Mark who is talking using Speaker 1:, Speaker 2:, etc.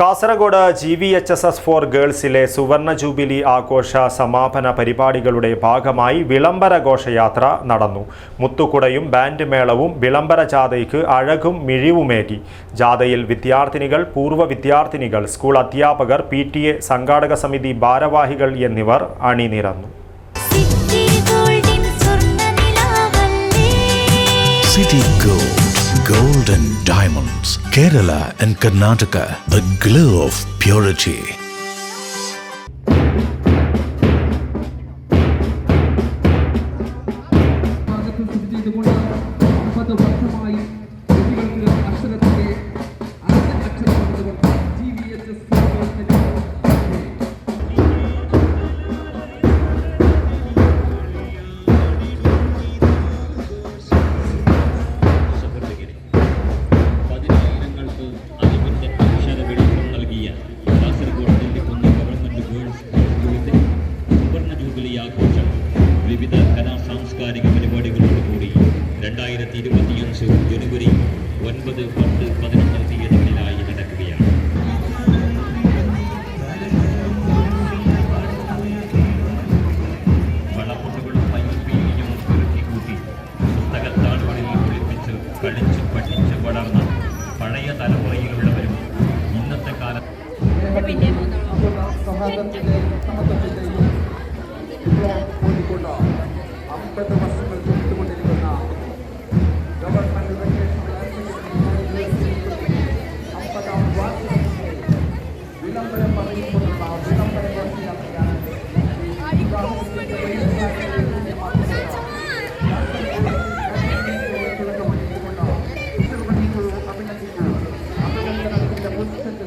Speaker 1: Kasaragod G V H S S for ഗേൾസിലെ സുവർണ jubilee ആഘോഷ സമാപന പരിപാടികളുടെ ഭാഗമായി വിളംബര ഘോഷയാത്ര നടന്നു. മുത്തുകുടയും ബാൻഡ് മേളവും വിളംബര ജാഥയ്ക്ക് അഴകും മിഴിവുമേകി. ജാഥയിൽ വിദ്യാർത്ഥിനികൾ പൂർവ വിദ്യാർത്ഥിനികൾ സ്കൂൾ അധ്യാപകർ പി സംഘാടക സമിതി ഭാരവാഹികൾ എന്നിവർ അണിനിരന്നു.
Speaker 2: Kerala and Karnataka, the glow of purity.
Speaker 3: കലാ സാംസ്കാരിക പരിപാടികളോടുകൂടി രണ്ടായിരത്തി ഇരുപത്തിയഞ്ച് ജനുവരി ഒൻപത് പത്ത് പതിനൊന്ന് തീയതികളിലായി നടക്കുകയാണ്. വളപ്പൊട്ടുകളും പൈപ്പീലിയും കൂട്ടി പുസ്തകത്താളുകളിൽ ഒളിപ്പിച്ച് കളിച്ച് പഠിച്ച് വളർന്ന പഴയ തലമുറയിലുള്ളവരും ഇന്നത്തെ കാലത്ത്
Speaker 4: ഇപ്പോഴത്തെ വർഷങ്ങൾ കൂട്ടിക്കൊണ്ടിരിക്കുന്ന ഗവൺമെന്റ് വിളംബരം പറയുമ്പോഴുള്ള വിളംബര അഭിനന്ദിക്കുന്നു അഭിനന്ദനത്തിന്റെ പൊതുസെറ്റ്